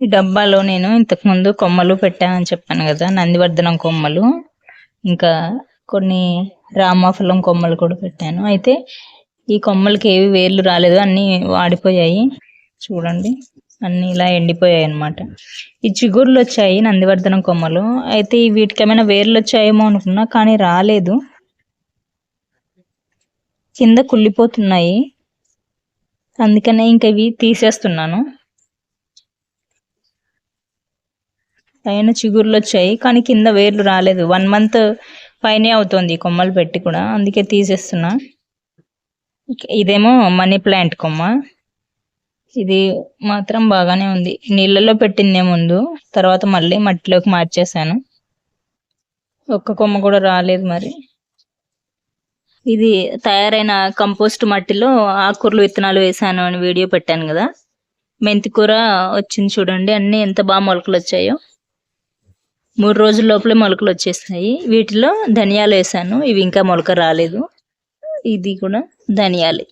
ఈ డబ్బాలో నేను ఇంతకుముందు కొమ్మలు పెట్టానని చెప్పాను కదా నందివర్ధనం కొమ్మలు. ఇంకా కొన్ని రామాఫలం కొమ్మలు కూడా పెట్టాను. అయితే ఈ కొమ్మలకి ఏవి వేర్లు రాలేదు అన్నీ వాడిపోయాయి. చూడండి అన్నీ ఇలా ఎండిపోయాయి అన్నమాట. ఈ చిగుర్లు వచ్చాయి నందివర్ధనం కొమ్మలు. అయితే ఈ వీటికి ఏమైనా వేర్లు వచ్చాయేమో అనుకున్నా కానీ రాలేదు. కింద కుళ్ళిపోతున్నాయి. అందుకనే ఇంక ఇవి తీసేస్తున్నాను. పైన చిగుర్లు వచ్చాయి కానీ కింద వేర్లు రాలేదు. వన్ మంత్ పైనే అవుతుంది కొమ్మలు పెట్టి కూడా. అందుకే తీసేస్తున్నా. ఇదేమో మనీ ప్లాంట్ కొమ్మ. ఇది మాత్రం బాగానే ఉంది. నీళ్ళలో పెట్టిందే ముందు. తర్వాత మళ్ళీ మట్టిలోకి మార్చేసాను ఒక్క కొమ్మ కూడా రాలేదు మరి. ఇది తయారైన కంపోస్ట్ మట్టిలో ఆకుకూరలు విత్తనాలు వేసాను అని వీడియో పెట్టాను కదా. మెంతికూర వచ్చింది చూడండి. అన్ని ఎంత బాగా మొలకలు వచ్చాయో. మూడు రోజుల లోపలే మొలకలు వచ్చేసాయి వీటిలో ధనియాలు వేసాను. ఇవి ఇంకా మొలక రాలేదు. ఇది కూడా ధనియాలే.